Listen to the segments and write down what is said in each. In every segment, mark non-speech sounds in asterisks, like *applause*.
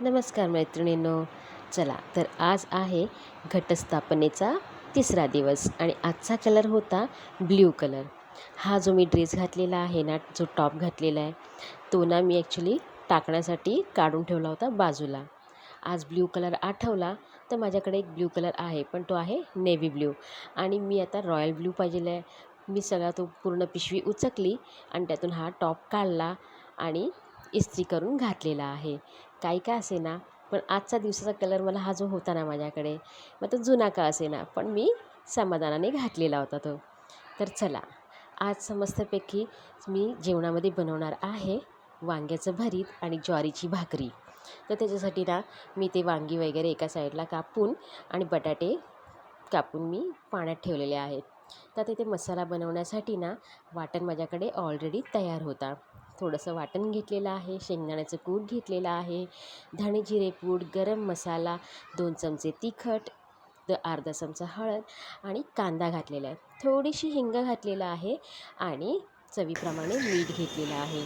नमस्कार मैत्रिणींनो. चला तर आज आहे घटस्थापनेचा तिसरा दिवस आणि आजचा कलर होता ब्ल्यू कलर. हा जो मी ड्रेस घातलेला आहे ना जो टॉप घातलेला आहे तो ना मी ॲक्च्युली टाकण्यासाठी काढून ठेवला होता बाजूला. आज ब्ल्यू कलर आठवला तर माझ्याकडे एक ब्ल्यू कलर आहे पण तो आहे नेव्ही ब्ल्यू. आणि मी आता रॉयल ब्ल्यू पाहिजेला आहे. मी सगळा तो पूर्ण पिशवी उचकली आणि त्यातून हा टॉप काढला आणि इस्त्री करून घातलेला आहे. काही का असे ना पण आजचा दिवसाचा कलर मला हा जो होता ना माझ्याकडे मग तो जुना का असे ना पण मी समाधानाने घातलेला होता तो. तर चला आज मस्तपैकी मी जेवणामध्ये बनवणार आहे वांग्याचं भरीत आणि ज्वारीची भाकरी. तर त्याच्यासाठी ना मी ते वांगी वगैरे एका साईडला कापून आणि बटाटे कापून मी पाण्यात ठेवलेले आहेत. तर तिथे मसाला बनवण्यासाठी ना वाटण माझ्याकडे ऑलरेडी तयार होता. थोडंसं वाटण घेतलेलं आहे शेंगदाण्याचं कूट घेतलेलं आहे धणे जिरे पूड गरम मसाला दोन चमचे तिखट द अर्धा चमचा हळद आणि कांदा घातलेला आहे. थोडीशी हिंग घातलेलं आहे आणि चवीप्रमाणे मीठ घेतलेलं आहे.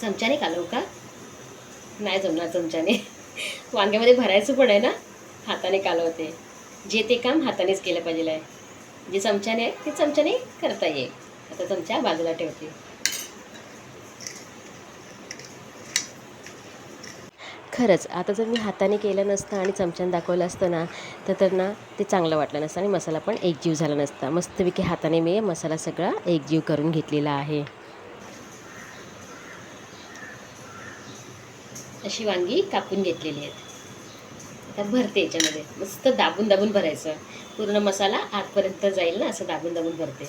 चमच्याने कालव का नाही जमणार चमच्याने. वांग्यामध्ये भरायचं पण आहे ना? हाताने कालवते जे ते काम हातानेच केलं पाहिजे आहे. जे चमच्याने आहे ते चमच्याने करता येईल. आता चमचा बाजूला ठेवते. खरंच आता जर मी हाताने केलं नसतं आणि चमच्यानं दाखवलं असतं ना तर त्यांना ते चांगलं वाटलं नसतं आणि मसाला पण एकजीव झाला नसता. मस्तपैकी हाताने मी मसाला सगळा एकजीव करून घेतलेला आहे. अशी वांगी कापून घेतलेली आहेत. आता भरते याच्यामध्ये. मस्त दाबून दाबून भरायचं. पूर्ण मसाला आतपर्यंत जाईल ना असं दाबून दाबून भरते.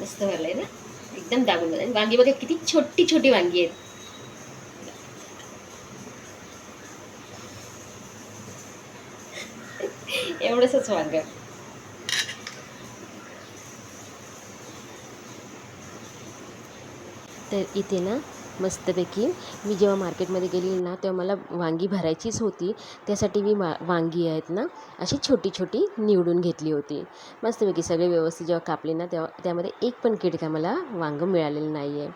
मस्त भरलंय ना? एकदम दाबून भरलंय. आणि वांगी बघा किती छोटी छोटी वांगी आहेत. *laughs* एवढंच वांग. तर इथे ना मस्तपैकी मी जेव्हा मार्केटमध्ये गेली ना तेव्हा मला वांगी भरायचीच होती. त्यासाठी मी मा वांगी आहेत ना अशी छोटी छोटी निवडून घेतली होती. मस्तपैकी सगळे व्यवस्थित जेव्हा कापले ना तेव्हा त्यामध्ये एक पण किडका मला वांगं मिळालेलं नाही आहे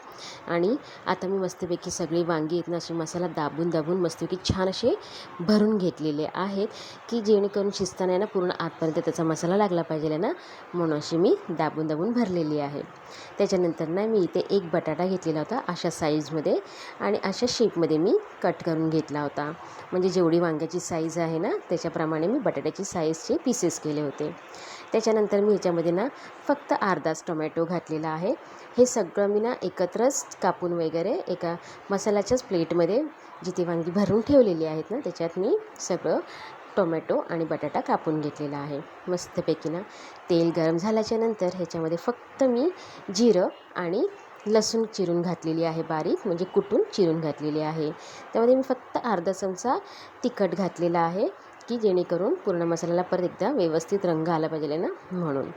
आणि आता मी मस्तपैकी सगळी वांगी आहेत ना अशी मसाला दाबून दाबून मस्तपैकी छान असे भरून घेतलेले आहेत की जेणेकरून शिजताना आहे ना पूर्ण आतपर्यंत त्याचा मसाला लागला पाहिजे ना म्हणून अशी मी दाबून दाबून भरलेली आहे. त्याच्यानंतर ना मी इथे एक बटाटा घेतलेला होता अशा साईज साईजमध्ये आणि अशा शेपमध्ये मी कट करून घेतला होता. म्हणजे जेवढी वांग्याची साईज आहे ना त्याच्याप्रमाणे मी बटाट्याची साईजचे पीसेस केले होते. त्याच्यानंतर मी ह्याच्यामध्ये ना फक्त अर्धाच टोमॅटो घातलेला आहे. हे सगळं मी ना एकत्रच कापून वगैरे एका मसाल्याच्याच प्लेटमध्ये जिथे वांगी भरून ठेवलेली आहेत ना त्याच्यात मी सगळं टोमॅटो आणि बटाटा कापून घेतलेला आहे. मस्तपैकी ना तेल गरम झाल्याच्यानंतर ह्याच्यामध्ये फक्त मी जिरं आणि लसूण चिरून घातलेली आहे बारीक म्हणजे कुटून चिरून घातलेली आहे. त्यामध्ये मी फक्त अर्धा चमचा तिखट घातलेला आहे की जेणेकरून पूर्ण मसाल्याला परत एकदा व्यवस्थित रंग आला पाहिजे ना म्हणून.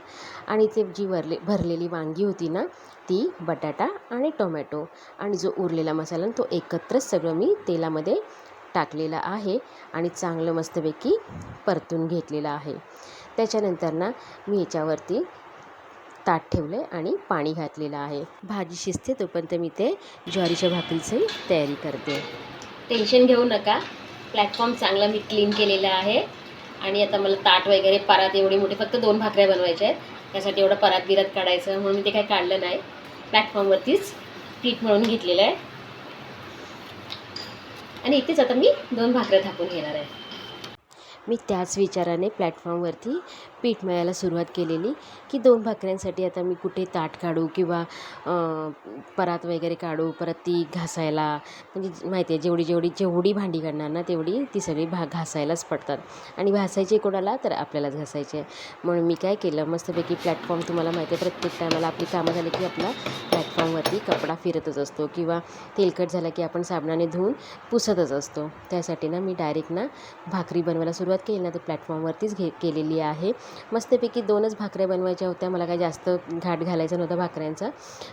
आणि ते जी वरले भरलेली वांगी होती ना ती बटाटा आणि टोमॅटो आणि जो उरलेला मसाला ना, तो एकत्रच सगळं मी तेलामध्ये टाकलेला आहे आणि चांगलं मस्तपैकी परतून घेतलेलं आहे. त्याच्यानंतर ना मी याच्यावरती ताट ठेवलं आणि पाणी घातलेलं आहे. भाजी शिजते तोपर्यंत मी ते ज्वारीच्या भाकरीची तयारी करते. टेन्शन घेऊ नका. प्लॅटफॉर्म चांगला मी क्लीन केलेला आहे. आणि आता मला ताट वगैरे परात एवढी मोठी फक्त दोन भाकऱ्या बनवायच्या आहेत. त्यासाठी एवढं परात बिरात काढायचं म्हणून मी ते काही काढलं नाही. प्लॅटफॉर्मवरतीच पीठ मळून घेतलेलं आहे. आणि इथेच आता मी दोन भाकऱ्या थापून घेणार आहे. मी त्याच विचाराने प्लॅटफॉर्मवरती पीठ मळायला सुरुवात केलेली की दोन भाकऱ्यांसाठी आता मी कुठे ताट काढू किंवा परात वगैरे काढू परत ती घासायला म्हणजे माहिती आहे जेवढी जेवढी जेवढी भांडी काढणार ना तेवढी ती सगळी भा घासायलाच पडतात. आणि घासायचे कोणाला तर आपल्यालाच घासायचे. म्हणून मी काय केलं मस्तपैकी प्लॅटफॉर्म तुम्हाला माहिती आहे प्रत्येक टायमाला आपली कामं झाली की आपला प्लॅटफॉर्मवरती कपडा फिरतच असतो किंवा तेलकट झाला की आपण साबणाने धुवून पुसतच असतो. त्यासाठी ना मी डायरेक्ट ना भाकरी बनवायला सुरुवात केली. ना तर प्लॅटफॉर्मवरतीच घे केलेली आहे. मस्तपैकी दोनच भाकऱ्या बनवायच्या होत्या. मला काही जास्त घाट घालायचा नव्हता भाकऱ्यांचा.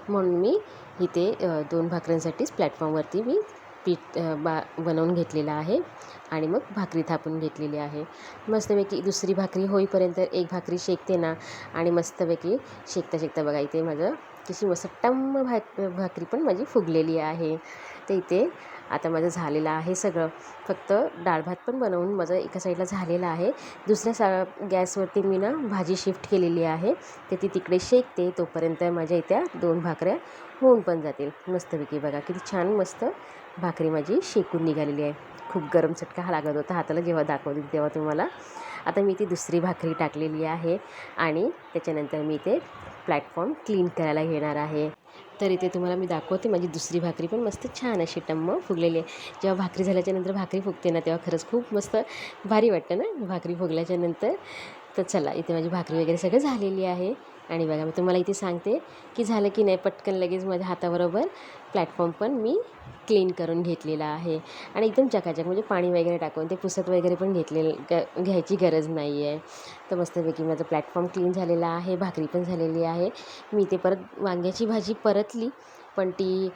म्हणून मी इथे दोन भाकऱ्यांसाठीच प्लॅटफॉर्मवरती मी पीठ बा बनवून घेतलेलं आहे आणि मग भाकरी थापून घेतलेली आहे. मस्तपैकी दुसरी भाकरी होईपर्यंत एक भाकरी शेकते ना आणि मस्तपैकी शेकता शेकता बघा इथे माझं कशी मस्त टम्म भाक भाकरी पण माझी फुगलेली आहे. तर इथे आता माझं झालेलं आहे सगळं. फक्त डाळ भात पण बनवून माझं एका साईडला झालेलं आहे. दुसऱ्या सा गॅसवरती मी ना भाजी शिफ्ट केलेली आहे. तर ती तिकडे शेकते तोपर्यंत माझ्या इथ्या दोन भाकऱ्या होऊन पण जातील. मस्तपैकी बघा किती छान मस्त भाकरी माझी शेकून निघालेली आहे. खूप गरम चटका हा लागत होता हाताला जेव्हा दाखवते तेव्हा तुम्हाला. आता मी ती दुसरी भाकरी टाकलेली आहे आणि त्याच्यानंतर मी ते प्लॅटफॉर्म क्लीन करायला घेणार आहे. तर इथे तुम्हाला मी दाखवते. माझी दुसरी भाकरी पण मस्त छान अशी टम्म फुगलेली आहे. जेव्हा भाकरी झाल्याच्यानंतर भाकरी फुगते ना तेव्हा खरंच खूप मस्त भारी वाटतं ना भाकरी फुगल्याच्यानंतर तर चला इथे माझी भाकरी वगैरे सगळं झालेली आहे. आणि बघा मी तुम्हाला इथे सांगते की झालं की नाही पटकन लगेच माझ्या हाताबरोबर प्लॅटफॉर्म पण मी क्लीन करून घेतलेला आहे. आणि एकदम चकाचक म्हणजे पाणी वगैरे टाकून ते पुसत वगैरे पण घेतलेलं ग घ्यायची गरज नाही आहे तर मस्तपैकी माझं प्लॅटफॉर्म क्लीन झालेला आहे भाकरी पण झालेली आहे. मी ते परत वांग्याची भाजी परतली पण ती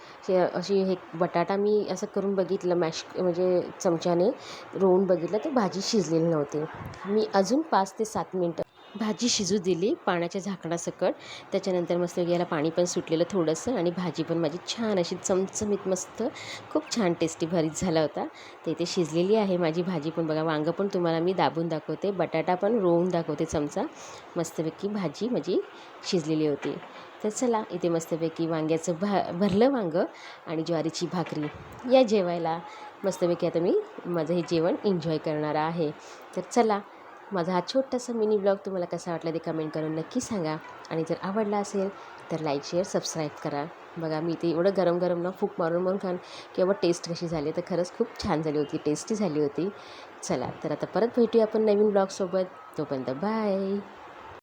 अशी हे बटाटा मी असं करून बघितलं मॅश म्हणजे चमच्याने रोवून बघितलं तर भाजी शिजलेली नव्हती. मी अजून पाच ते सात मिनटं भाजी शिजू दिली पाण्याच्या झाकणासकट. त्याच्यानंतर मस्त याला पाणी पण सुटलेलं थोडंसं आणि भाजी पण माझी छान अशी चमचमीत मस्त खूप छान टेस्टी भरीत झाला होता. तर इथे शिजलेली आहे माझी भाजी पण. बघा वांगं पण तुम्हाला मी दाबून दाखवते. बटाटा पण रोवून दाखवते चमचा. मस्तपैकी भाजी माझी शिजलेली होती. तर चला इथे मस्तपैकी वांग्याचं भा भरलं वांगं आणि ज्वारीची भाकरी. या जेवायला मस्तपैकी आता मी माझं हे जेवण एन्जॉय करणार आहे. तर चला माझा हा छोटासा मिनी ब्लॉग तुम्हाला कसा वाटला ते कमेंट करून नक्की सांगा. आणि जर आवडला असेल तर लाईक शेअर सबस्क्राईब करा. बघा मी ते एवढं गरम गरम ना फूक मारून मारून खान किंवा टेस्ट कशी झाली तर खरंच खूप छान झाली होती टेस्टी झाली होती. चला तर आता परत भेटूया आपण नवीन ब्लॉगसोबत तोपर्यंत बाय